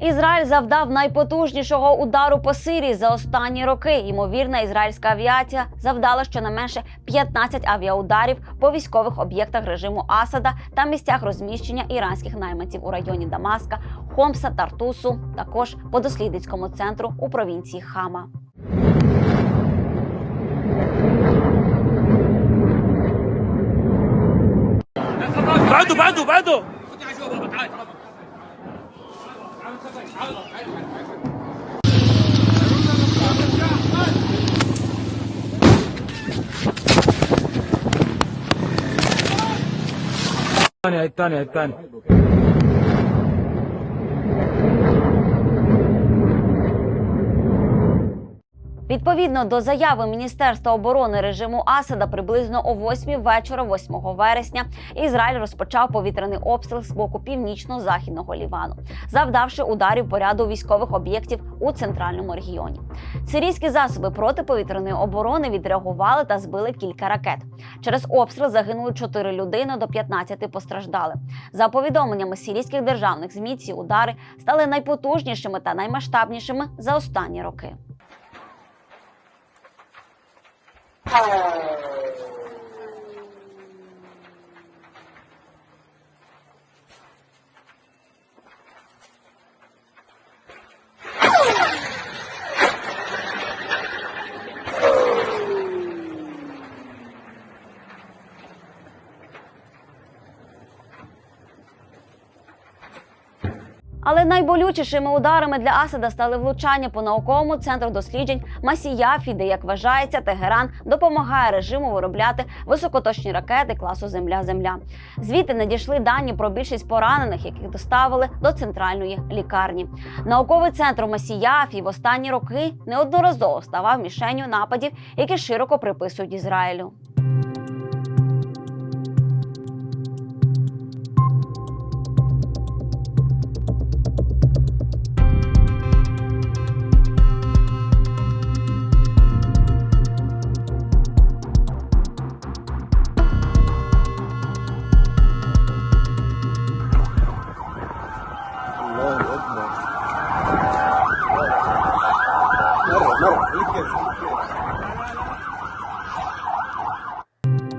Ізраїль завдав найпотужнішого удару по Сирії за останні роки. Ймовірна ізраїльська авіація завдала щонайменше 15 авіаударів по військових об'єктах режиму Асада та місцях розміщення іранських найманців у районі Дамаска, Хомса, Тартусу, також по дослідницькому центру у провінції Хама. بعده بعده بعده الثانية الثانية الثانية Відповідно до заяви Міністерства оборони режиму Асада, приблизно о 8 вечора, 8 вересня, Ізраїль розпочав повітряний обстріл з боку північно-західного Лівану, завдавши ударів по ряду військових об'єктів у центральному регіоні. Сирійські засоби протиповітряної оборони відреагували та збили кілька ракет. Через обстріл загинули 4 людини до 15 постраждали. За повідомленнями сирійських державних ЗМІ, ці удари стали найпотужнішими та наймасштабнішими за останні роки. Oh. Але найболючішими ударами для Асада стали влучання по науковому центру досліджень Масіяфі, де, як вважається, Тегеран допомагає режиму виробляти високоточні ракети класу Земля-Земля. Звідти надійшли дані про більшість поранених, яких доставили до центральної лікарні. Науковий центр Масіяфі в останні роки неодноразово ставав мішенню нападів, які широко приписують Ізраїлю.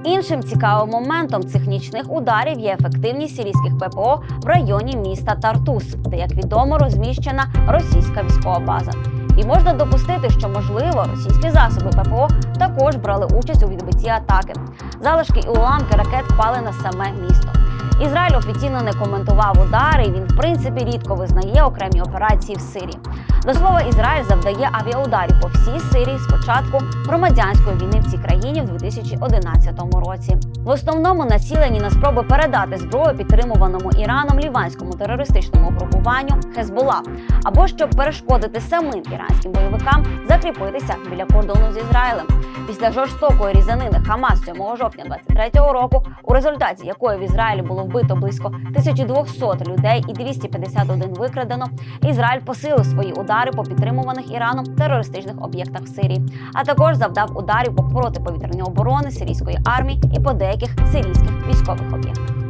Іншим цікавим моментом цих нічних ударів є ефективність сирійських ППО в районі міста Тартус, де, як відомо, розміщена російська військова база. І можна допустити, що можливо російські засоби ППО також брали участь у відбитті атаки. Залишки і уламки ракет впали на саме місто. Ізраїль офіційно не коментував удари. Він, в принципі, рідко визнає окремі операції в Сирії. До слова, Ізраїль завдає авіаударів по всій Сирії з початку громадянської війни в цій країні в 2011 році. В основному націлені на спроби передати зброю підтримуваному Іраном ліванському терористичному групуванню Хезбола, або щоб перешкодити самим іранським бойовикам закріпитися біля кордону з Ізраїлем. Після жорстокої різанини Хамас 7 жовтня 23-го року, у результаті якої в Ізраїлі було вбито близько 1200 людей і 251 викрадено, Ізраїль посилив свої удари по підтримуваних Іраном терористичних об'єктах в Сирії, а також завдав ударів по протиповітряній оборони сирійської армії і по деяких сирійських військових об'єктах.